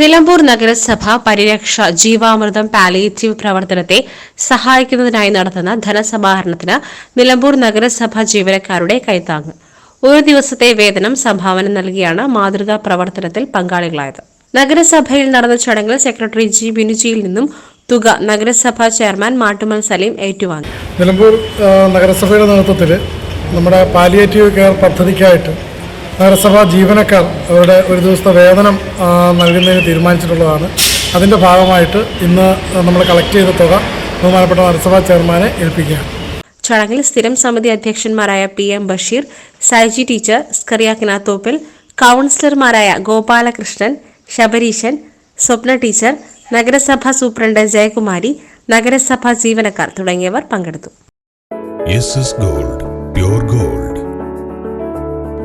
നിലമ്പൂർ നഗരസഭ പരിരക്ഷ ജീവാമൃതം പാലിയേറ്റീവ് പ്രവർത്തനത്തെ സഹായിക്കുന്നതിനായി നടത്തുന്ന ധനസമാഹരണത്തിന് നിലമ്പൂർ നഗരസഭ ജീവനക്കാരുടെ കൈത്താങ്ങ്. ഒരു ദിവസത്തെ വേതനം സംഭാവന നൽകിയാണ് മാതൃകാ പ്രവർത്തനത്തിൽ പങ്കാളികളായത്. നഗരസഭയിൽ നടന്ന ചടങ്ങിൽ സെക്രട്ടറി ജി ബിനുജിയിൽ നിന്നും തുക നഗരസഭാ ചെയർമാൻ മാട്ടുമൽ സലീം ഏറ്റുവാങ്ങി. നിലമ്പൂർ നഗരസഭയുടെ നേതൃത്വത്തിൽ നമ്മുടെ പാലിയേറ്റീവ് കെയർ പദ്ധതിക്കായിട്ട് നഗരസഭാ ജീവനക്കാർ അവരുടെ ഒരു ദിവസത്തെ വേതനം നൽകുന്നതിന് തീരുമാനിച്ചിട്ടുള്ളതാണ്. അതിന്റെ ഭാഗമായിട്ട് ഇന്ന് നമ്മൾ കളക്ട് ചെയ്ത തുക ബഹുമാനപ്പെട്ട നഗരസഭാ ചെയർമാനെ ഏൽപ്പിക്കുകയാണ്. ചടങ്ങിൽ സ്ഥിരം സമിതി അധ്യക്ഷന്മാരായ P M Basheer Saiji teacher Scaria Thoppil കൗൺസിലർമാരായ ഗോപാലകൃഷ്ണൻ ശബരീശൻ സ്വപ്ന ടീച്ചർ നഗരസഭാ സൂപ്രണ്ട് ജയകുമാരി നഗരസഭാ ജീവനക്കാർ തുടങ്ങിയവർ പങ്കെടുത്തു. S S gold pure gold